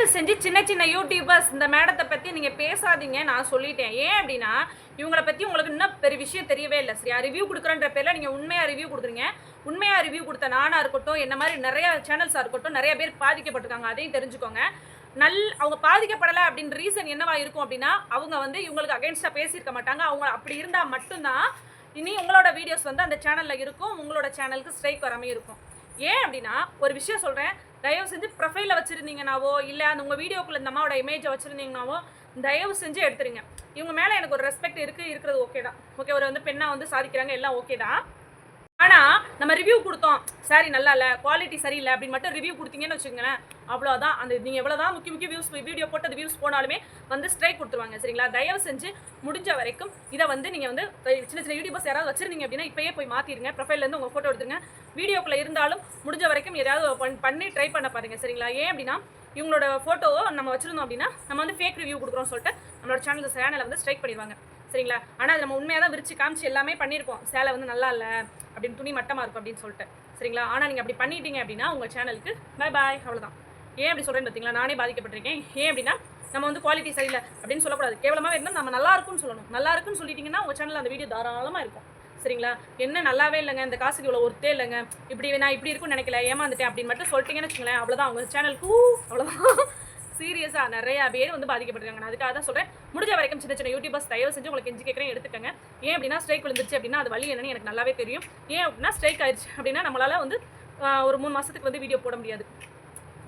தயவு செஞ்சு சின்ன சின்ன யூடியூபர்ஸ் இந்த மேடத்தை பற்றி நீங்கள் பேசாதீங்க நான் சொல்லிட்டேன். ஏன் அப்படின்னா இவங்களை பற்றி உங்களுக்கு இன்னும் பெரிய விஷயம் தெரியவே இல்லை. சரியா? ரிவ்யூ கொடுக்குறன்ற பேரில் நீங்கள் உண்மையாக ரிவ்யூ கொடுக்குறீங்க உண்மையாக ரிவ்யூ கொடுத்த நானாக இருக்கட்டும் என்ன மாதிரி நிறைய சேனல்ஸாக இருக்கட்டும் நிறைய பேர் பாதிக்கப்பட்டிருக்காங்க. அதையும் தெரிஞ்சுக்கோங்க. நல் அவங்க பாதிக்கப்படலை அப்படின்ற ரீசன் என்னவா இருக்கும் அப்படின்னா அவங்க வந்து இவங்களுக்கு அகேன்ஸ்டாக பேசியிருக்க மாட்டாங்க. அவங்க அப்படி இருந்தால் மட்டும்தான் இனி உங்களோட வீடியோஸ் வந்து அந்த சேனலில் இருக்கும். உங்களோட சேனலுக்கு ஸ்ட்ரைக் வராமல் இருக்கும். ஏன் அப்படின்னா ஒரு விஷயம் சொல்கிறேன் தயவு செஞ்சு ப்ரொஃபைலில் வச்சுருந்தீங்கனாவோ இல்லை அந்த உங்கள் வீடியோக்குள்ள இந்த அம்மாவோட இமேஜை வச்சுருந்தீங்கனாவோ தயவு செஞ்சு எடுத்துருங்க. இவங்க மேலே எனக்கு ஒரு ரெஸ்பெக்ட் இருக்குது இருக்கிறது ஓகே தான். ஓகே ஒரு வந்து பெண்ணாக வந்து சாதிக்கிறாங்க எல்லாம் ஓகே தான். ஆனால் நம்ம ரிவ்யூ கொடுத்தோம். சாரி நல்லா இல்லை குவாலிட்டி சரியில்லை. அப்படின்னு மட்டும் ரிவ்யூ கொடுத்தீங்கன்னு வச்சுக்கோங்களேன் அவ்வளோதான் அந்த நீங்கள் எவ்வளோ தான் முக்கிய முக்கிய வியூஸ் வீடியோ போட்டு அது வியூஸ் போனாலுமே வந்து ஸ்ட்ரைக் கொடுத்துருவாங்க சரிங்களா? தயவு செஞ்சு முடிஞ்ச வரைக்கும் இதை வந்து நீங்கள் வந்து சின்ன சின்ன யூடியூபர்ஸ் யாராவது வச்சிருந்தீங்க அப்படின்னா இப்போயே போய் மாற்றிடுங்க ப்ரொஃபைல்லேருந்து உங்கள் ஃபோட்டோ எடுத்துருங்க. வீடியோக்குள்ளே இருந்தாலும் முடிஞ்ச வரைக்கும் எதாவது பண்ணி ட்ரை பண்ண பாருங்கள் சரிங்களா? ஏன் அப்படின்னா இவங்களோட ஃபோட்டோவோ நம்ம வச்சுருந்தோம் அப்படின்னா நம்ம வந்து ஃபேக் ரிவ்யூ கொடுக்குறோம் சொல்லிட்டு நம்மளோட சேனல் சேனலை வந்து ஸ்ட்ரைக் பண்ணிடுவாங்க. சரிங்களா? ஆனால் அது நம்ம உண்மையாக தான் விரிச்சு காமிச்சு எல்லாமே பண்ணியிருக்கோம் சேலை வந்து நல்லா இல்லை அப்படின்னு துணி மட்டமாக இருக்கும் அப்படின்னு சொல்லிட்டு. சரிங்களா? ஆனால் நீங்கள் அப்படி பண்ணிட்டீங்க அப்படின்னா உங்கள் சேனலுக்கு பை பாய் அவ்வளோதான் ஏன் அப்படி சொல்கிறேன்னு பார்த்தீங்களா நானே பாதிக்கப்பட்டிருக்கேன். ஏன் அப்படின்னா நம்ம வந்து குவாலிட்டி சரியில்லை அப்படின்னு சொல்லக்கூடாது. கேவலமாக இருந்தால் நம்ம நல்லா இருக்கும்னு சொல்லணும். நல்லா இருக்குன்னு சொல்லிட்டீங்கன்னா உங்கள் சேனலில் அந்த வீடியோ தாராளமாக இருக்கும். சரிங்களா? என்ன நல்லாவே இல்லைங்க இந்த காசுக்கு இவ்வளோ ஒர்த்தே இல்லைங்க. இப்படி நான் இப்படி இருக்கும்னு நினைக்கல ஏமாந்துட்டேன் அப்படின்னு மட்டும் சொல்லிட்டீங்கன்னு வச்சுங்களேன் அவ்வளோதான் உங்கள் சேனலுக்கு அவ்வளோதான் சீரியஸாக நிறைய பேர் வந்து பாதிக்கப்பட்டிருக்காங்க. நான் அதுக்காக தான் சொல்கிறேன் முடிஞ்ச வரைக்கும் சின்ன சின்ன யூடியூபர்ஸ் தயவு செஞ்சு உங்களுக்கு இஞ்சி கேட்குறேன் எடுத்துக்கங்க. ஏன் அப்படின்னா ஸ்ட்ரைக் விழுந்துருச்சு அப்படின்னா அது வழி என்னன்னு எனக்கு நல்லாவே தெரியும். ஏன் அப்படின்னா ஸ்ட்ரைக் ஆயிடுச்சு அப்படின்னா நம்மளால் வந்து ஒரு மூணு மாதத்துக்கு வந்து வீடியோ போட முடியாது.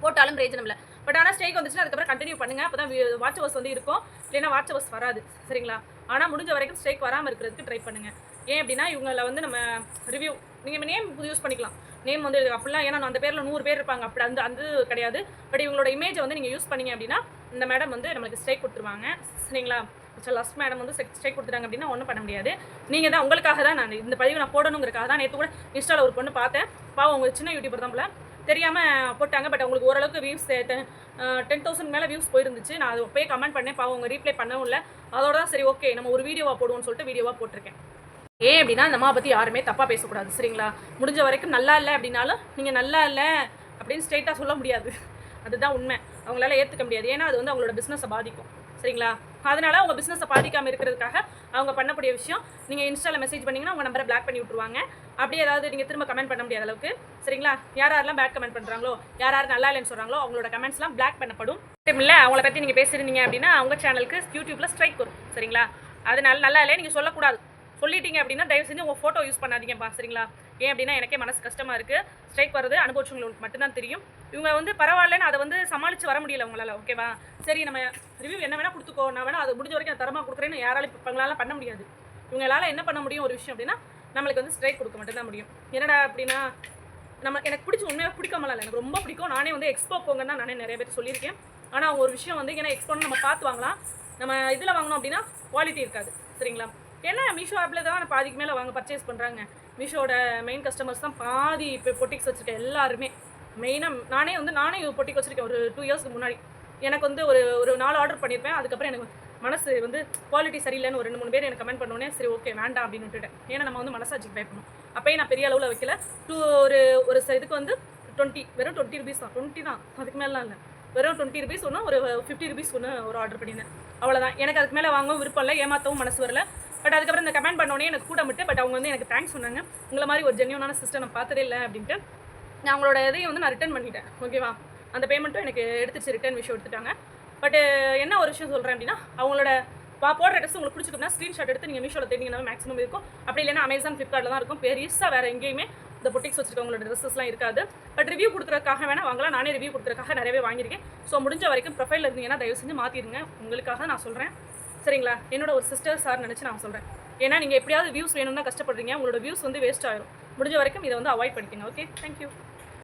போட்டாலும் பிரயோஜனம் இல்லை. பட் ஆனால் ஸ்ட்ரைக் வந்துச்சுன்னா அதுக்கப்புறம் கண்டினியூ பண்ணுங்கள் அப்போ தான் வாட்ச் ஹவர்ஸ் வந்து இருக்கும். இல்லைன்னா வாட்ச் ஹவர்ஸ் வராது. சரிங்களா? ஆனால் முடிஞ்ச வரைக்கும் ஸ்ட்ரைக் வராமல் இருக்கிறதுக்கு ட்ரை பண்ணுங்கள் ஏன் அப்படின்னா இவங்கள வந்து நம்ம ரிவ்யூ நீங்கள் நேம் யூஸ் பண்ணிக்கலாம். நேம் வந்து அப்படிலாம் ஏன்னா அந்த பேரில் நூறு பேர் இருப்பாங்க. அப்படி அந்த அந்த கிடையாது. பட் இவங்களோட இமேஜை வந்து நீங்கள் யூஸ் பண்ணீங்க அப்படின்னா இந்த மேடம் வந்து நம்மளுக்கு ஸ்ட்ரைக் கொடுத்துருவாங்க. சரிங்களா? லஸ்ட் மேடம் வந்து ஸ்ட்ரைக் கொடுத்துட்டாங்க அப்படின்னா ஒன்றும் பண்ண முடியாது. நீங்கள் தான் உங்களுக்காக தான் நான் இந்த பதிவு நான் போடணுங்கிறக்காக தான் நேற்று கூட இன்ஸ்டாவில் ஒரு பொண்ணு பார்த்தேன். பாவம் உங்களுக்கு சின்ன யூடியூபர் தான் போல. தெரியாமல் போட்டாங்க. பட் உங்களுக்கு ஓரளவுக்கு வியூஸ் டென் தௌசண்ட் மேலே வியூஸ் போயிருந்துச்சு. நான் அது போய் கமெண்ட் பண்ணேன். பாவம் அவங்க ரீப்ளை பண்ணவும் இல்லை. அதோட தான் சரி ஓகே நம்ம ஒரு வீடியோவாக போடுவோம்னு சொல்லிட்டு வீடியோவாக போட்டிருக்கேன். ஏன் அப்படின்னா இந்த அம்மா பற்றி யாருமே தப்பாக பேசக்கூடாது சரிங்களா? முடிஞ்ச வரைக்கும் நல்லா இல்லை அப்படின்னாலும் நீங்கள் நல்லா இல்லை அப்படின்னு ஸ்ட்ரெயிட்டாக சொல்ல முடியாது. அதுதான் உண்மை. அவங்களால ஏற்றுக்க முடியாது. ஏன்னா அது வந்து அவங்களோட பிஸ்னஸை பாதிக்கும். சரிங்களா? அதனால் அவங்க பிஸ்னஸை பாதிக்காமல் இருக்கிறதுக்காக அவங்க பண்ணக்கூடிய விஷயம் நீங்கள் இன்ஸ்டாவில் மெசேஜ் பண்ணிங்கன்னா உங்கள் நம்பரை பிளாக் பண்ணி விட்ருவாங்க அப்படியே ஏதாவது நீங்கள் திரும்ப கமெண்ட் பண்ண முடியாத அளவுக்கு சரிங்களா? யார் யாரெல்லாம் பேட் கமெண்ட் பண்ணுறாங்களோ யார் யார் நல்லா இல்லைன்னு சொல்கிறாங்களோ அவங்களோட கமெண்ட்ஸ்லாம் பிளாக் பண்ணப்படும். இல்லை அவங்கள பற்றி நீங்கள் பேசியிருந்தீங்க அப்படின்னா அவங்க சேனலுக்கு யூடியூப்பில் ஸ்ட்ரைக் வரும் சரிங்களா? அதனால நல்லா இல்லை நீங்கள் சொல்லக்கூடாது. சொல்லிட்டீங்க அப்படின்னா தயவு செஞ்சு உங்கள் ஃபோட்டோ யூஸ் பண்ணாதீங்கப்பா சரிங்களா? ஏன் அப்படின்னா எனக்கே மனசு கஷ்டமாக இருக்குது ஸ்ட்ரைக் வருது அனுபவிச்சவங்களுக்கு மட்டும்தான் தெரியும். இவங்க வந்து பரவாயில்லன்னு அதை வந்து சமாளித்து வர முடியல உங்களால் ஓகேவா சரி நம்ம ரிவ்யூ என்ன வேணால் கொடுத்துக்கோ. நான் வேணால் அது முடிஞ்ச வரைக்கும் தரமாக கொடுக்குறேன்னு யாராலும் இப்போ இவங்களால பண்ண முடியாது. இவங்களால என்ன பண்ண முடியும் ஒரு விஷயம் அப்படின்னா நம்மளுக்கு வந்து ஸ்ட்ரைக் கொடுக்க மட்டும்தான் முடியும். என்னடா அப்படின்னா நம்ம எனக்கு பிடிச்ச உண்மையாக பிடிக்காமலாம் இல்லை. எனக்கு ரொம்ப பிடிக்கும். நானே வந்து எக்ஸ்போ போங்கன்னு தான் நானே நிறைய பேர் சொல்லியிருக்கேன். ஆனால் அவங்க ஒரு விஷயம் வந்து ஏன்னா எக்ஸ்போன்னு நம்ம பார்த்து வாங்கலாம். நம்ம இதில் வாங்கினோம் அப்படின்னா குவாலிட்டி இருக்காது சரிங்களா? ஏன்னா மீஷோ ஆப்பில் தான் பாதிக்கு மேலே வாங்க பர்ச்சேஸ் பண்ணுறாங்க மீஷோட மெயின் கஸ்டமர்ஸ் தான் பாதி இப்போ பொட்டிக்ஸ் வச்சுருக்க எல்லாருமே. மெயினாக நானே வந்து நானே பொட்டிக் வச்சுருக்கேன். ஒரு டூ இயர்ஸ்க்கு முன்னாடி. எனக்கு வந்து ஒரு ஒரு நாலு ஆர்டர் பண்ணியிருப்பேன் அதுக்கப்புறம் எனக்கு மனசு வந்து குவாலிட்டி சரியில்லைன்னு ஒரு ரெண்டு மூணு பேர் எனக்கு கமெண்ட் பண்ணோன்னே சரி ஓகே வேண்டாம் அப்படின்னு விட்டுட்டேன். ஏன்னா நம்ம வந்து மனசாட்சிக்கு பயப்படணும். அப்போயே நான் பெரிய அளவில் வைக்கல. டூ ஒரு ஒரு ச- இதுக்கு வந்து டுவெண்ட்டி வெறும் டுவெண்ட்டி ருபீஸ் தான். டுவெண்ட்டி தான். அதுக்கு மேலாம் இல்லை. வெறும் டுவெண்ட்டி ருபீஸ் ஒன்று ஒரு ஃபிஃப்டி ருபீஸ் ஒன்று ஒரு ஆர்டர் பண்ணியிருந்தேன். அவ்வளோதான் எனக்கு அதுக்கு மேலே வாங்கவும் விருப்பம் இல்லை. ஏமாற்றவும் மனசு வரல. பட் அதுக்கப்புறம் இந்த கமெண்ட் பண்ணோடனே எனக்கு கூட விட்டு பட் அவங்க வந்து எனக்கு தேங்க்ஸ் சொன்னாங்க. உங்களை மாதிரி ஒரு ஜென்யூனான சிஸ்டம் நான் பார்த்ததே இல்லை அப்படின்ட்டு. நான் அவங்களோட இதையும் வந்து நான் ரிட்டர்ன் பண்ணிட்டேன். ஓகேவா அந்த பேமெண்ட்டும் எனக்கு எடுத்துச்சு ரிட்டர்ன் விஷயம் எடுத்துட்டாங்க. பட் என்ன ஒரு விஷயம் சொல்கிறேன் அப்படின்னா அவங்களோட பா போடுற ட்ரெஸ் உங்களுக்கு பிடிச்சிருக்குன்னா ஸ்க்ரீன்ஷாட் எடுத்து நீங்கள் மீஷோவில் தேடிங்கன்னா மேக்ஸிமம் இருக்கும். அப்படி இல்லைன்னா அமேசான் ஃப்ளிப்கார்ட்டில் தான் இருக்கும். பெருசாக வேறு எங்கேயுமே இந்த பொட்டிக்ஸ் வச்சுருக்கவங்களோட ட்ரெஸ்ஸஸ்லாம் இருக்காது. பட் ரிவ்யூ கொடுக்குறதுக்காக வேணால் வாங்கலாம். நானே ரிவ்யூ கொடுக்குறதுக்காக நிறையவே வாங்கியிருக்கேன். ஸோ முடிஞ்ச வரைக்கும் ப்ரொஃபைல் இருந்தீங்கன்னா தயவு செஞ்சு மாற்றிடுங்க உங்களுக்காக நான் சொல்கிறேன் சரிங்களா? என்னோட ஒரு சிஸ்டர் சார் நினச்சி நான் சொல்கிறேன் ஏன்னா நீங்கள் எப்படியாவது வியூஸ் வேணும்னா கஷ்டப்படுறீங்க. உங்களோட வியூஸ் வந்து வேஸ்ட் ஆயிரும். முடிஞ்ச வரைக்கும் இதை வந்து அவாய்ட் பண்ணிக்கங்க ஓகே தேங்க்யூ